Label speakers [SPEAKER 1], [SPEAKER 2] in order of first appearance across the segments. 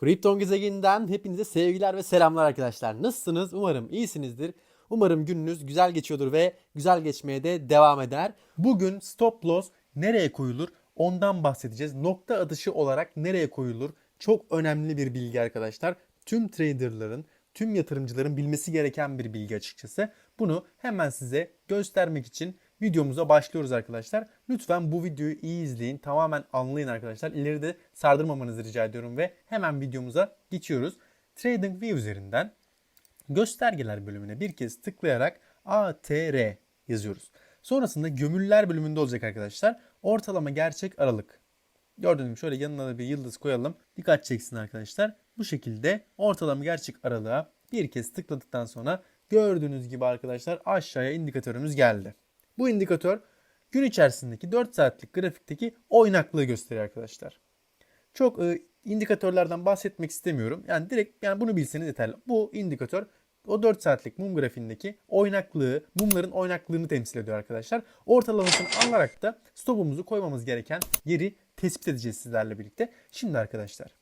[SPEAKER 1] Krypton gezegeninden hepinize sevgiler ve selamlar arkadaşlar. Nasılsınız? Umarım iyisinizdir. Umarım gününüz güzel geçiyordur ve güzel geçmeye de devam eder. Bugün stop loss nereye koyulur? Ondan bahsedeceğiz. Nokta atışı olarak nereye koyulur? Çok önemli bir bilgi arkadaşlar. Tüm traderların, tüm yatırımcıların bilmesi gereken bir bilgi açıkçası. Bunu hemen size göstermek için videomuza başlıyoruz arkadaşlar. Lütfen bu videoyu iyi izleyin. Tamamen anlayın arkadaşlar. İleride sardırmamanızı rica ediyorum ve hemen videomuza geçiyoruz. TradingView üzerinden göstergeler bölümüne bir kez tıklayarak ATR yazıyoruz. Sonrasında gömüller bölümünde olacak arkadaşlar. Ortalama gerçek aralık. Gördüğünüz gibi şöyle yanına da bir yıldız koyalım. Dikkat çeksin arkadaşlar. Bu şekilde ortalama gerçek aralığa bir kez tıkladıktan sonra gördüğünüz gibi arkadaşlar aşağıya indikatörümüz geldi. Bu indikatör gün içerisindeki 4 saatlik grafikteki oynaklığı gösteriyor arkadaşlar. Çok e, indikatörlerden bahsetmek istemiyorum. Yani direkt yani bunu bilseniz yeterli. Bu indikatör o 4 saatlik mum grafiğindeki oynaklığı, mumların oynaklığını temsil ediyor arkadaşlar. Ortalamasını alarak da stopumuzu koymamız gereken yeri tespit edeceğiz sizlerle birlikte. Şimdi arkadaşlar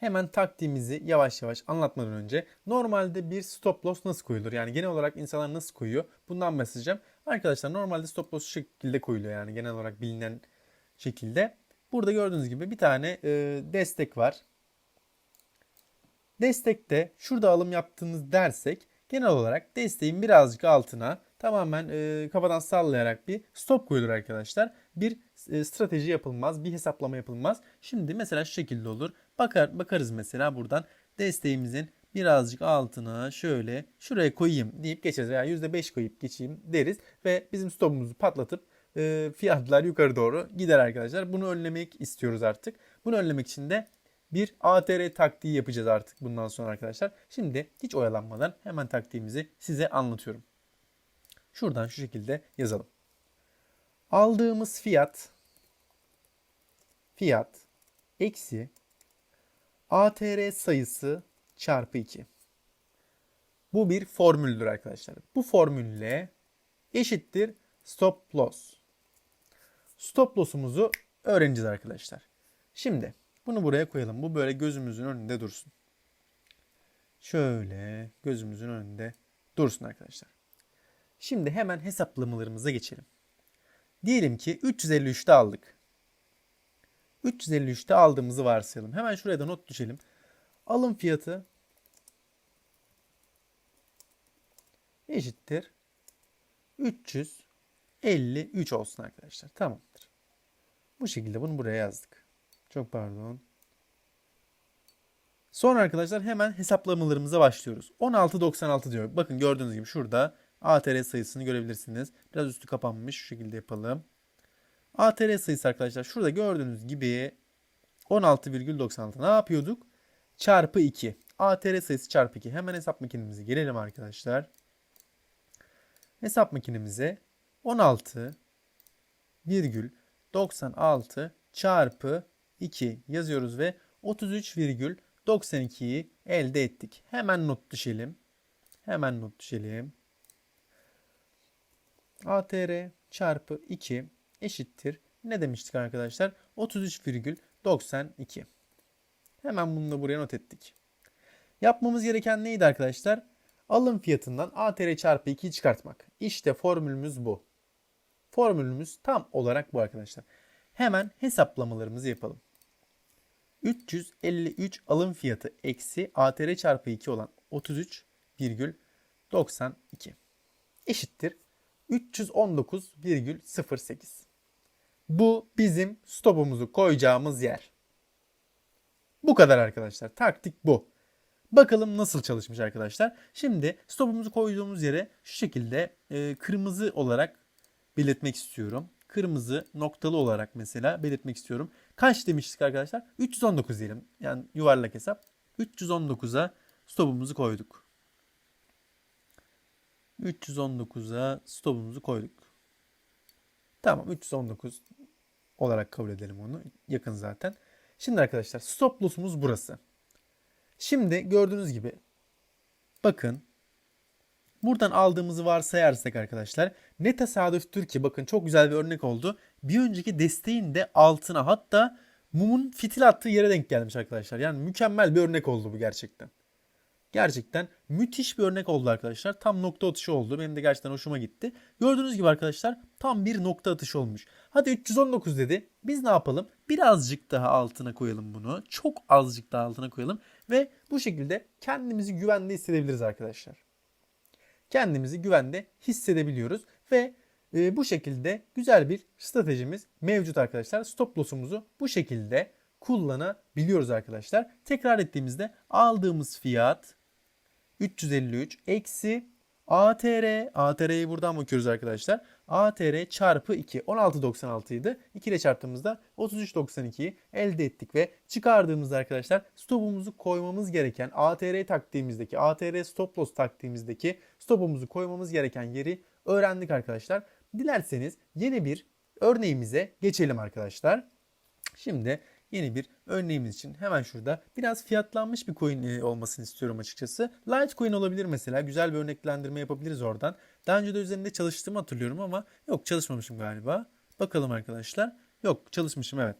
[SPEAKER 1] hemen taktiğimizi yavaş yavaş anlatmadan önce normalde bir stop loss nasıl koyulur? Yani genel olarak insanlar nasıl koyuyor? Bundan bahsedeceğim. Arkadaşlar normalde stop loss şu şekilde koyuluyor yani genel olarak bilinen şekilde. Burada gördüğünüz gibi bir tane e, destek var. Destekte şurada alım yaptığınız dersek genel olarak desteğin birazcık altına tamamen e, kafadan sallayarak bir stop koyulur arkadaşlar. Bir e, strateji yapılmaz, bir hesaplama yapılmaz. Şimdi mesela şu şekilde olur. Bakar bakarız mesela buradan desteğimizin birazcık altına şöyle şuraya koyayım deyip geçeriz veya %5 koyup geçeyim deriz ve bizim stopumuzu patlatıp e, fiyatlar yukarı doğru gider arkadaşlar. Bunu önlemek istiyoruz artık. Bunu önlemek için de bir ATR taktiği yapacağız artık bundan sonra arkadaşlar. Şimdi hiç oyalanmadan hemen taktiğimizi size anlatıyorum. Şuradan şu şekilde yazalım. Aldığımız fiyat fiyat eksi ATR sayısı çarpı 2. Bu bir formüldür arkadaşlar. Bu formülle eşittir stop loss. Stop loss'umuzu öğreneceğiz arkadaşlar. Şimdi bunu buraya koyalım. Bu böyle gözümüzün önünde dursun. Şöyle gözümüzün önünde dursun arkadaşlar. Şimdi hemen hesaplamalarımıza geçelim. Diyelim ki 353'te aldık. 353'te aldığımızı varsayalım. Hemen şuraya da not düşelim. Alım fiyatı eşittir 353 olsun arkadaşlar. Tamamdır. Bu şekilde bunu buraya yazdık. Çok pardon. Sonra arkadaşlar hemen hesaplamalarımıza başlıyoruz. 16.96 diyor. Bakın gördüğünüz gibi şurada ATR sayısını görebilirsiniz. Biraz üstü kapanmış. Şu şekilde yapalım. ATR sayısı arkadaşlar şurada gördüğünüz gibi 16,96. Ne yapıyorduk? Çarpı 2. ATR sayısı çarpı 2. Hemen hesap makinemize gelelim arkadaşlar. Hesap makinemize 16,96 çarpı 2 yazıyoruz ve 33,92'yi elde ettik. Hemen not düşelim. Hemen not düşelim. ATR çarpı 2 eşittir. Ne demiştik arkadaşlar? 33,92. Hemen bunu da buraya not ettik. Yapmamız gereken neydi arkadaşlar? Alım fiyatından ATR çarpı 2'yi çıkartmak. İşte formülümüz bu. Formülümüz tam olarak bu arkadaşlar. Hemen hesaplamalarımızı yapalım. 353 alım fiyatı eksi ATR çarpı 2 olan 33,92 eşittir 319,08. Bu bizim stopumuzu koyacağımız yer. Bu kadar arkadaşlar. Taktik bu. Bakalım nasıl çalışmış arkadaşlar. Şimdi stopumuzu koyduğumuz yere şu şekilde e, kırmızı olarak belirtmek istiyorum. Kırmızı noktalı olarak mesela belirtmek istiyorum. Kaç demiştik arkadaşlar? 319 diyelim. Yani yuvarlak hesap. 319'a stopumuzu koyduk. 319'a stopumuzu koyduk. Tamam 319 olarak kabul edelim onu. Yakın zaten. Şimdi arkadaşlar stop loss'umuz burası. Şimdi gördüğünüz gibi bakın buradan aldığımızı varsayarsak arkadaşlar ne tesadüftür ki bakın çok güzel bir örnek oldu. Bir önceki desteğin de altına hatta mumun fitil attığı yere denk gelmiş arkadaşlar. Yani mükemmel bir örnek oldu bu gerçekten. Gerçekten müthiş bir örnek oldu arkadaşlar. Tam nokta atışı oldu. Benim de gerçekten hoşuma gitti. Gördüğünüz gibi arkadaşlar tam bir nokta atışı olmuş. Hadi 319 dedi. Biz ne yapalım? Birazcık daha altına koyalım bunu. Çok azıcık daha altına koyalım. Ve bu şekilde kendimizi güvende hissedebiliriz arkadaşlar. Kendimizi güvende hissedebiliyoruz. Ve e, bu şekilde güzel bir stratejimiz mevcut arkadaşlar. Stop loss'umuzu bu şekilde kullanabiliyoruz arkadaşlar. Tekrar ettiğimizde aldığımız fiyat 353 eksi ATR. ATR'yi buradan bakıyoruz arkadaşlar. ATR çarpı 2. 16.96 idi. 2 ile çarptığımızda 33.92'yi elde ettik ve çıkardığımızda arkadaşlar stopumuzu koymamız gereken ATR taktiğimizdeki ATR stop loss taktiğimizdeki stopumuzu koymamız gereken yeri öğrendik arkadaşlar. Dilerseniz yeni bir örneğimize geçelim arkadaşlar. Şimdi yeni bir örneğimiz için hemen şurada biraz fiyatlanmış bir coin e, olmasını istiyorum açıkçası. Litecoin olabilir mesela. Güzel bir örneklendirme yapabiliriz oradan. Daha önce de üzerinde çalıştığımı hatırlıyorum ama yok çalışmamışım galiba. Bakalım arkadaşlar. Yok çalışmışım evet.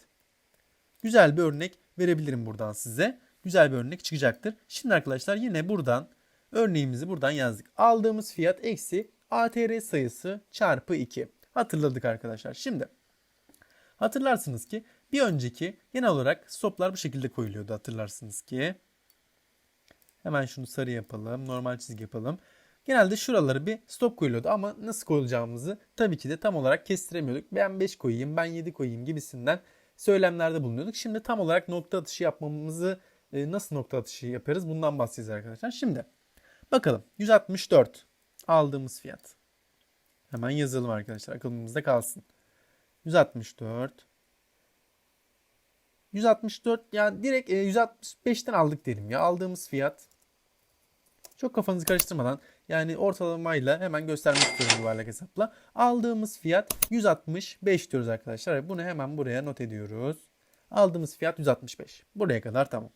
[SPEAKER 1] Güzel bir örnek verebilirim buradan size. Güzel bir örnek çıkacaktır. Şimdi arkadaşlar yine buradan örneğimizi buradan yazdık. Aldığımız fiyat eksi ATR sayısı çarpı 2. Hatırladık arkadaşlar. Şimdi hatırlarsınız ki bir önceki genel olarak stoplar bu şekilde koyuluyordu hatırlarsınız ki. Hemen şunu sarı yapalım. Normal çizgi yapalım. Genelde şuraları bir stop koyuluyordu ama nasıl koyulacağımızı tabii ki de tam olarak kestiremiyorduk. Ben 5 koyayım, ben 7 koyayım gibisinden söylemlerde bulunuyorduk. Şimdi tam olarak nokta atışı yapmamızı e, nasıl nokta atışı yaparız bundan bahsedeceğiz arkadaşlar. Şimdi bakalım 164 aldığımız fiyat. Hemen yazalım arkadaşlar aklımızda kalsın. 164 164 yani direkt e, 165'ten aldık diyelim ya. Aldığımız fiyat çok kafanızı karıştırmadan yani ortalamayla hemen göstermek istiyorum yuvarlak hesapla. Aldığımız fiyat 165 diyoruz arkadaşlar. Bunu hemen buraya not ediyoruz. Aldığımız fiyat 165. Buraya kadar tamam.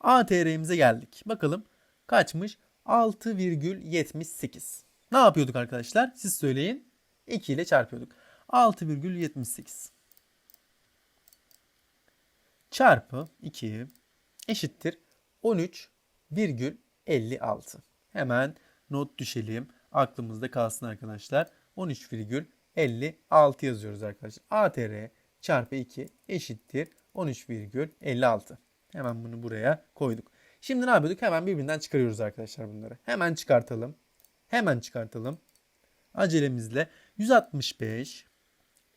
[SPEAKER 1] ATR'imize geldik. Bakalım kaçmış? 6,78. Ne yapıyorduk arkadaşlar? Siz söyleyin. 2 ile çarpıyorduk. 6,78 çarpı 2 eşittir 13,56. Hemen not düşelim. Aklımızda kalsın arkadaşlar. 13,56 yazıyoruz arkadaşlar. ATR çarpı 2 eşittir 13,56. Hemen bunu buraya koyduk. Şimdi ne yapıyorduk? Hemen birbirinden çıkarıyoruz arkadaşlar bunları. Hemen çıkartalım. Hemen çıkartalım. Acelemizle 165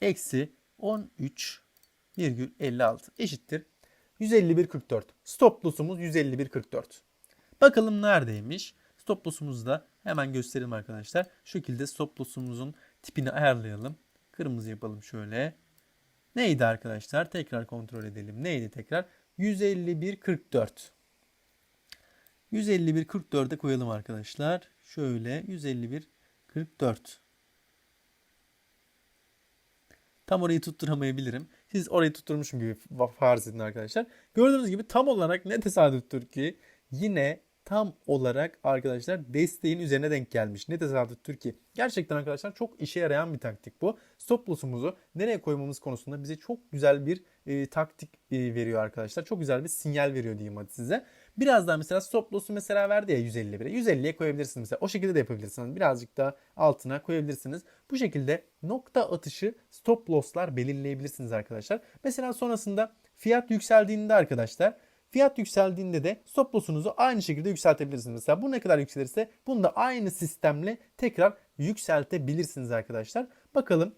[SPEAKER 1] eksi 13,56 eşittir 151.44. Stop loss'umuz 151.44. Bakalım neredeymiş? Stop loss'umuzu da hemen gösterelim arkadaşlar. Şu şekilde stop loss'umuzun tipini ayarlayalım. Kırmızı yapalım şöyle. Neydi arkadaşlar? Tekrar kontrol edelim. Neydi tekrar? 151.44. 151.44'e koyalım arkadaşlar. Şöyle 151.44. Tam orayı tutturamayabilirim. Siz orayı tutturmuşum gibi farz edin arkadaşlar. Gördüğünüz gibi tam olarak ne tesadüftür ki yine tam olarak arkadaşlar desteğin üzerine denk gelmiş. Ne tesadüftür ki. Gerçekten arkadaşlar çok işe yarayan bir taktik bu. Stop loss'umuzu nereye koymamız konusunda bize çok güzel bir e, taktik e, veriyor arkadaşlar. Çok güzel bir sinyal veriyor diyeyim hadi size. Biraz daha mesela stop loss'u mesela verdi ya 151'e. 150'ye koyabilirsiniz mesela. O şekilde de yapabilirsiniz. Birazcık daha altına koyabilirsiniz. Bu şekilde nokta atışı stop loss'lar belirleyebilirsiniz arkadaşlar. Mesela sonrasında fiyat yükseldiğinde arkadaşlar Fiyat yükseldiğinde de stop loss'unuzu aynı şekilde yükseltebilirsiniz. Mesela bu ne kadar yükselirse bunu da aynı sistemle tekrar yükseltebilirsiniz arkadaşlar. Bakalım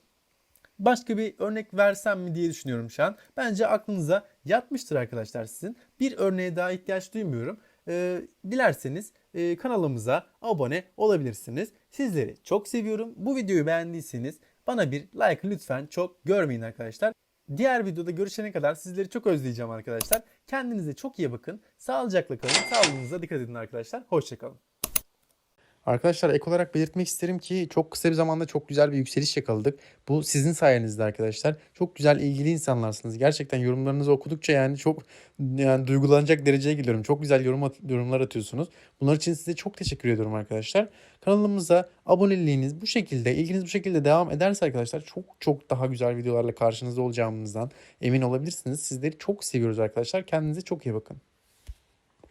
[SPEAKER 1] başka bir örnek versem mi diye düşünüyorum şu an. Bence aklınıza yatmıştır arkadaşlar sizin. Bir örneğe daha ihtiyaç duymuyorum. Ee, dilerseniz e, kanalımıza abone olabilirsiniz. Sizleri çok seviyorum. Bu videoyu beğendiyseniz bana bir like lütfen çok görmeyin arkadaşlar. Diğer videoda görüşene kadar sizleri çok özleyeceğim arkadaşlar. Kendinize çok iyi bakın. Sağlıcakla kalın. Sağlığınıza dikkat edin arkadaşlar. Hoşçakalın.
[SPEAKER 2] Arkadaşlar ek olarak belirtmek isterim ki çok kısa bir zamanda çok güzel bir yükseliş yakaladık. Bu sizin sayenizde arkadaşlar. Çok güzel ilgili insanlarsınız. Gerçekten yorumlarınızı okudukça yani çok yani duygulanacak dereceye geliyorum. Çok güzel yorum at- yorumlar atıyorsunuz. Bunlar için size çok teşekkür ediyorum arkadaşlar. Kanalımıza aboneliğiniz bu şekilde, ilginiz bu şekilde devam ederse arkadaşlar çok çok daha güzel videolarla karşınızda olacağımızdan emin olabilirsiniz. Sizleri çok seviyoruz arkadaşlar. Kendinize çok iyi bakın.